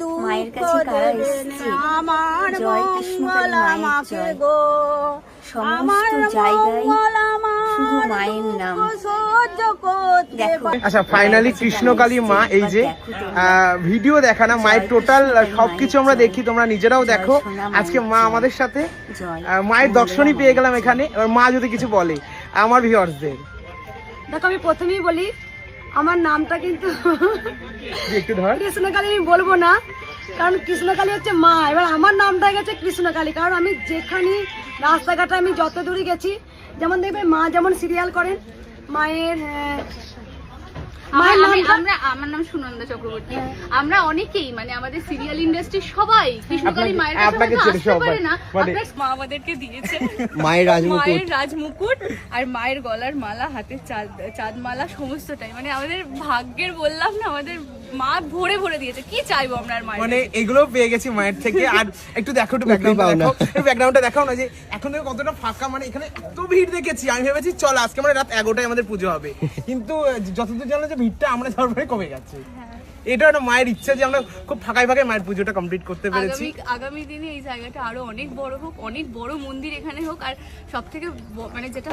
দুঃখ আমার মঙ্গল আমাকে গো। মঙ্গল আচ্ছা ফাইনালি কৃষ্ণকালী মা এই যে ভিডিও দেখা না মায়ের টোটাল সবকিছু আমরা দেখি তোমরা নিজেরাও দেখো। আজকে মা আমাদের সাথে মায়ের দর্শনই পেয়ে গেলাম এখানে। এবার মা যদি কিছু বলে আমার ভিউয়ার্সদের দেখো আমি প্রথমেই বলি আমার নামটা কিন্তু কৃষ্ণকালী আমি বলব না কারণ কৃষ্ণকালী হচ্ছে মা। এবার আমার নামটা গেছে কৃষ্ণকালী কারণ আমি যেখানে রাস্তাঘাটে আমি যত দূরে গেছি যেমন দেখবে মা যেমন সিরিয়াল করেন মায়ের আহ, মায়ের আমি- নামটা আমরা আমার নাম সুনন্দা চক্রবর্তী। আমরা অনেকেই মানে আমাদের সিরিয়াল ইন্ডাস্ট্রি সবাই কৃষ্ণকালী মায়ের কাছে আসতে পারে না। মানে- আপনার মা আমাদেরকে দিয়েছে। মায়ের রাজমুকুট। মায়ের রাজমুকুট আর মায়ের গলার মালা হাতের চাঁদ মালা সমস্তটাই। মানে আমাদের ভাগ্যের বললাম না আমাদের মা ভরে ভরে দিয়েছে কি চাইব আমরা মায়ের মানে এগুলো পেয়ে গেছি মায়ের থেকে। আর একটু দেখো একটু ব্যাকগ্রাউন্ডটা দেখো। একটু ব্যাকগ্রাউন্ডটা দেখাও না যে এখন থেকে কতটা ফাঁকা মানে এখানে এত ভিড় দেখেছি। আমি ভেবেছি চল আজকে মানে রাত এগারোটায় আমাদের পুজো হবে। কিন্তু যতদূর জানলাম যে ভিড়টা আমরা যাওয়ার পরে কমে গেছে। এটা একটা মায়ের ইচ্ছা যে আমরা খুব ফাঁকায় ফাঁকায় মায়ের পুজোটা কমপ্লিট করতে পেরেছি। আগামী আগামী দিনে এই জায়গাটা আরও অনেক বড় হোক অনেক বড় মন্দির এখানে হোক আর সব থেকে মানে যেটা